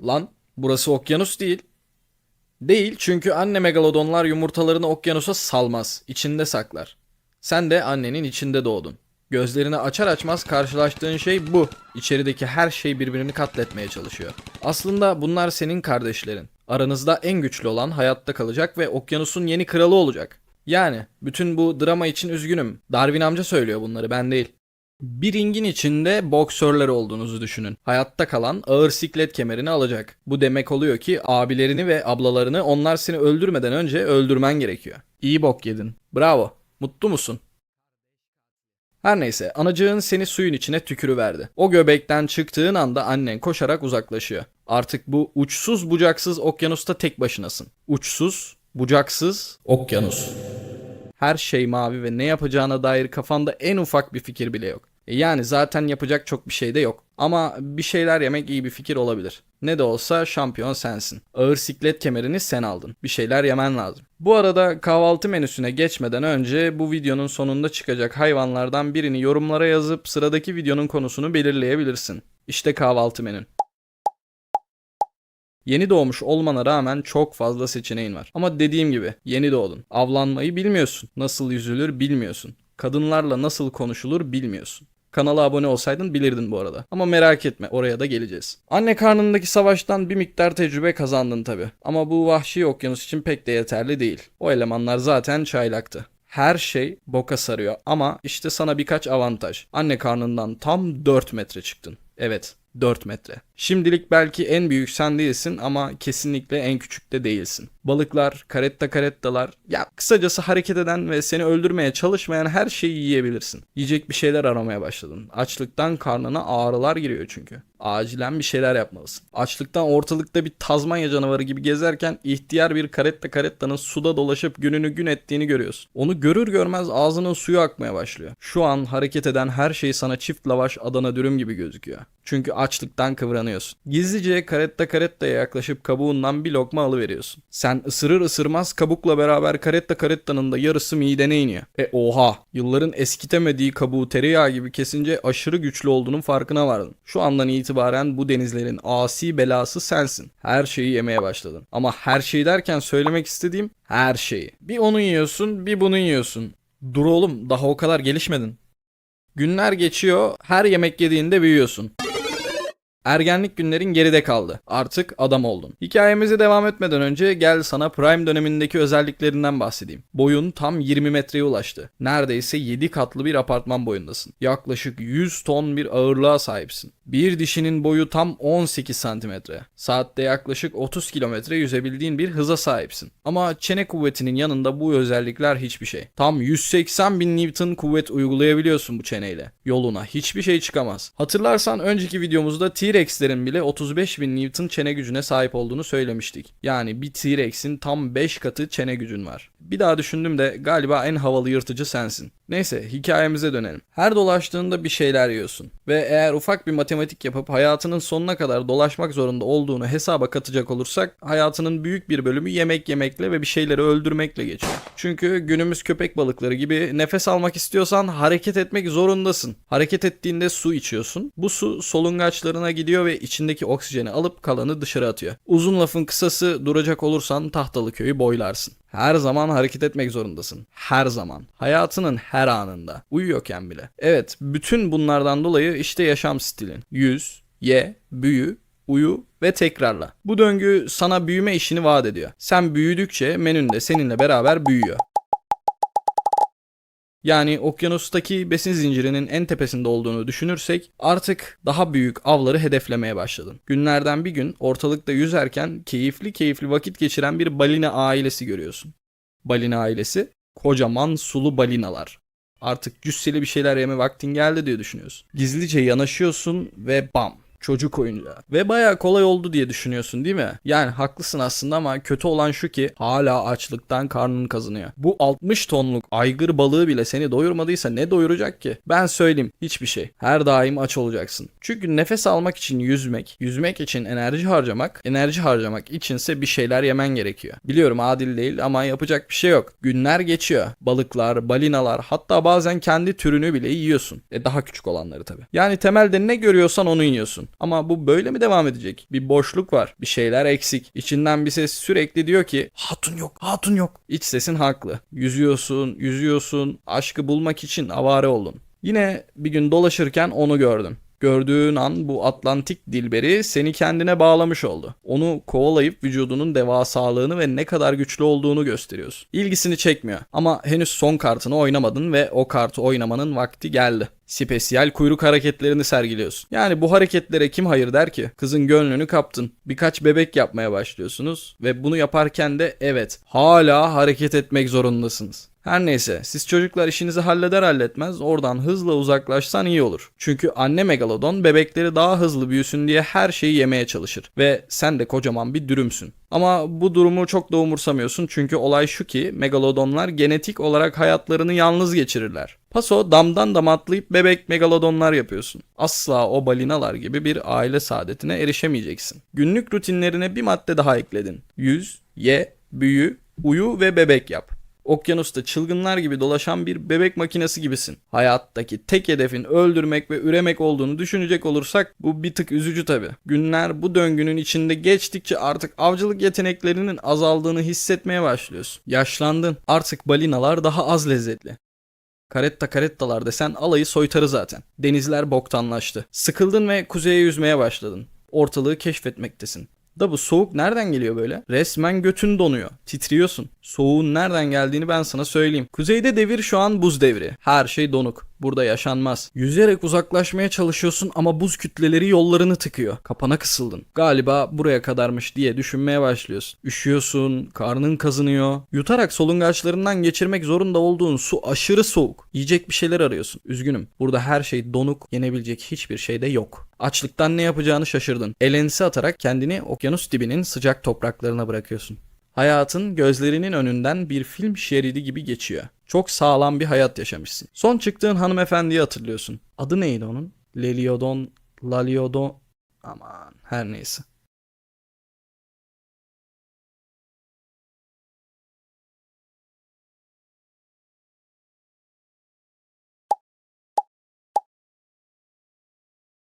Lan burası okyanus değil. Değil çünkü anne megalodonlar yumurtalarını okyanusa salmaz, içinde saklar. Sen de annenin içinde doğdun. Gözlerini açar açmaz karşılaştığın şey bu. İçerideki her şey birbirini katletmeye çalışıyor. Aslında bunlar senin kardeşlerin. Aranızda en güçlü olan hayatta kalacak ve okyanusun yeni kralı olacak. Yani bütün bu drama için üzgünüm. Darwin amca söylüyor bunları ben değil. Bir ringin içinde boksörler olduğunuzu düşünün. Hayatta kalan ağır siklet kemerini alacak. Bu demek oluyor ki abilerini ve ablalarını onlar seni öldürmeden önce öldürmen gerekiyor. İyi bok yedin. Bravo. Mutlu musun? Her neyse anacığın seni suyun içine tükürüverdi. O göbekten çıktığın anda annen koşarak uzaklaşıyor. Artık bu uçsuz bucaksız okyanusta tek başınasın. Uçsuz, bucaksız okyanus. Her şey mavi ve ne yapacağına dair kafanda en ufak bir fikir bile yok. E Yani zaten yapacak çok bir şey de yok. Ama bir şeyler yemek iyi bir fikir olabilir. Ne de olsa şampiyon sensin. Ağır siklet kemerini sen aldın. Bir şeyler yemen lazım. Bu arada kahvaltı menüsüne geçmeden önce bu videonun sonunda çıkacak hayvanlardan birini yorumlara yazıp sıradaki videonun konusunu belirleyebilirsin. İşte kahvaltı menün. Yeni doğmuş olmana rağmen çok fazla seçeneğin var. Ama dediğim gibi yeni doğdun. Avlanmayı bilmiyorsun. Nasıl yüzülür bilmiyorsun. Kadınlarla nasıl konuşulur bilmiyorsun. Kanala abone olsaydın bilirdin bu arada. Ama merak etme oraya da geleceğiz. Anne karnındaki savaştan bir miktar tecrübe kazandın tabi. Ama bu vahşi okyanus için pek de yeterli değil. O elemanlar zaten çaylaktı. Her şey boka sarıyor ama işte sana birkaç avantaj. Anne karnından tam 4 metre çıktın. Evet 4 metre. Şimdilik belki en büyük sen değilsin ama kesinlikle en küçük de değilsin. Balıklar, karetta karettalar, ya kısacası hareket eden ve seni öldürmeye çalışmayan her şeyi yiyebilirsin. Yiyecek bir şeyler aramaya başladın. Açlıktan karnına ağrılar giriyor çünkü. Acilen bir şeyler yapmalısın. Açlıktan ortalıkta bir Tazmanya canavarı gibi gezerken ihtiyar bir karetta karettanın suda dolaşıp gününü gün ettiğini görüyorsun. Onu görür görmez ağzının suyu akmaya başlıyor. Şu an hareket eden her şey sana çift lavaş Adana dürüm gibi gözüküyor. Çünkü açlıktan kıvranıyorsun. Gizlice karetta karettaya yaklaşıp kabuğundan bir lokma alıveriyorsun. Sen ısırır ısırmaz kabukla beraber karetta karettanın da yarısı midene iniyor. E oha! Yılların eskitemediği kabuğu tereyağı gibi kesince aşırı güçlü olduğunun farkına vardın. Şu andan itibaren bu denizlerin asi belası sensin. Her şeyi yemeye başladın. Ama her şey derken söylemek istediğim her şeyi. Bir onu yiyorsun bir bunu yiyorsun. Dur oğlum daha o kadar gelişmedin. Günler geçiyor, her yemek yediğinde büyüyorsun. Ergenlik günlerin geride kaldı. Artık adam oldun. Hikayemize devam etmeden önce gel sana Prime dönemindeki özelliklerinden bahsedeyim. Boyun tam 20 metreye ulaştı. Neredeyse 7 katlı bir apartman boyundasın. Yaklaşık 100 ton bir ağırlığa sahipsin. Bir dişinin boyu tam 18 santimetre. Saatte yaklaşık 30 kilometre yüzebildiğin bir hıza sahipsin. Ama çene kuvvetinin yanında bu özellikler hiçbir şey. Tam 180 bin Newton kuvvet uygulayabiliyorsun bu çeneyle. Yoluna hiçbir şey çıkamaz. Hatırlarsan önceki videomuzda T-Rex'lerin bile 35 bin Newton çene gücüne sahip olduğunu söylemiştik. Yani bir T-Rex'in tam 5 katı çene gücün var. Bir daha düşündüm de galiba en havalı yırtıcı sensin. Neyse hikayemize dönelim. Her dolaştığında bir şeyler yiyorsun. Ve eğer ufak bir matematik yapıp hayatının sonuna kadar dolaşmak zorunda olduğunu hesaba katacak olursak hayatının büyük bir bölümü yemek yemekle ve bir şeyleri öldürmekle geçiyor. Çünkü günümüz köpek balıkları gibi nefes almak istiyorsan hareket etmek zorundasın. Hareket ettiğinde su içiyorsun. Bu su solungaçlarına gidiyor ve içindeki oksijeni alıp kalanı dışarı atıyor. Uzun lafın kısası duracak olursan tahtalı köyü boylarsın. Her zaman hareket etmek zorundasın. Her zaman. Hayatının her anında. Uyuyorken bile. Evet, bütün bunlardan dolayı işte yaşam stilin. Yüz, ye, büyü, uyu ve tekrarla. Bu döngü sana büyüme işini vaat ediyor. Sen büyüdükçe menün de seninle beraber büyüyor. Yani okyanustaki besin zincirinin en tepesinde olduğunu düşünürsek artık daha büyük avları hedeflemeye başladın. Günlerden bir gün ortalıkta yüzerken keyifli keyifli vakit geçiren bir balina ailesi görüyorsun. Balina ailesi kocaman sulu balinalar. Artık cüsseli bir şeyler yeme vaktin geldi diye düşünüyorsun. Gizlice yanaşıyorsun ve bam çocuk oyuncağı. Ve baya kolay oldu diye düşünüyorsun değil mi? Yani haklısın aslında ama kötü olan şu ki hala açlıktan karnın kazınıyor. Bu 60 tonluk aygır balığı bile seni doyurmadıysa ne doyuracak ki? Ben söyleyeyim hiçbir şey. Her daim aç olacaksın. Çünkü nefes almak için yüzmek, yüzmek için enerji harcamak, enerji harcamak içinse bir şeyler yemen gerekiyor. Biliyorum adil değil ama yapacak bir şey yok. Günler geçiyor. Balıklar, balinalar hatta bazen kendi türünü bile yiyorsun. E daha küçük olanları tabii. Yani temelde ne görüyorsan onu yiyorsun. Ama bu böyle mi devam edecek? Bir boşluk var. Bir şeyler eksik. İçinden bir ses sürekli diyor ki hatun yok, hatun yok. İç sesin haklı. Yüzüyorsun, yüzüyorsun. Aşkı bulmak için avare oldun. Yine bir gün dolaşırken onu gördüm. Gördüğün an bu Atlantik dilberi seni kendine bağlamış oldu. Onu kovalayıp vücudunun devasalığını ve ne kadar güçlü olduğunu gösteriyorsun. İlgisini çekmiyor ama henüz son kartını oynamadın ve o kartı oynamanın vakti geldi. Spesiyel kuyruk hareketlerini sergiliyorsun. Yani bu hareketlere kim hayır der ki? Kızın gönlünü kaptın. Birkaç bebek yapmaya başlıyorsunuz ve bunu yaparken de evet hala hareket etmek zorundasınız. Her neyse siz çocuklar işinizi halleder halletmez oradan hızla uzaklaşsan iyi olur. Çünkü anne megalodon bebekleri daha hızlı büyüsün diye her şeyi yemeye çalışır. Ve sen de kocaman bir dürümsün. Ama bu durumu çok da umursamıyorsun çünkü olay şu ki megalodonlar genetik olarak hayatlarını yalnız geçirirler. Paso damdan dama atlayıp bebek megalodonlar yapıyorsun. Asla o balinalar gibi bir aile saadetine erişemeyeceksin. Günlük rutinlerine bir madde daha ekledin. Yüz, ye, büyü, uyu ve bebek yap. Okyanusta çılgınlar gibi dolaşan bir bebek makinesi gibisin. Hayattaki tek hedefin öldürmek ve üremek olduğunu düşünecek olursak bu bir tık üzücü tabi. Günler bu döngünün içinde geçtikçe artık avcılık yeteneklerinin azaldığını hissetmeye başlıyorsun. Yaşlandın. Artık balinalar daha az lezzetli. Karetta karettalar desen alayı soytarı zaten. Denizler boktanlaştı. Sıkıldın ve kuzeye yüzmeye başladın. Ortalığı keşfetmektesin. Da bu soğuk nereden geliyor böyle? Resmen götün donuyor. Titriyorsun. Soğuğun nereden geldiğini ben sana söyleyeyim. Kuzeyde devir şu an buz devri. Her şey donuk. Burada yaşanmaz. Yüzerek uzaklaşmaya çalışıyorsun ama buz kütleleri yollarını tıkıyor. Kapana kısıldın. Galiba buraya kadarmış diye düşünmeye başlıyorsun. Üşüyorsun, karnın kazınıyor. Yutarak solungaçlarından geçirmek zorunda olduğun su aşırı soğuk. Yiyecek bir şeyler arıyorsun. Üzgünüm. Burada her şey donuk, yenebilecek hiçbir şey de yok. Açlıktan ne yapacağını şaşırdın. Elensi atarak kendini okyanus dibinin sıcak topraklarına bırakıyorsun. Hayatın gözlerinin önünden bir film şeridi gibi geçiyor. Çok sağlam bir hayat yaşamışsın. Son çıktığın hanımefendiyi hatırlıyorsun. Adı neydi onun? Leliodon, Laliodon... Aman her neyse.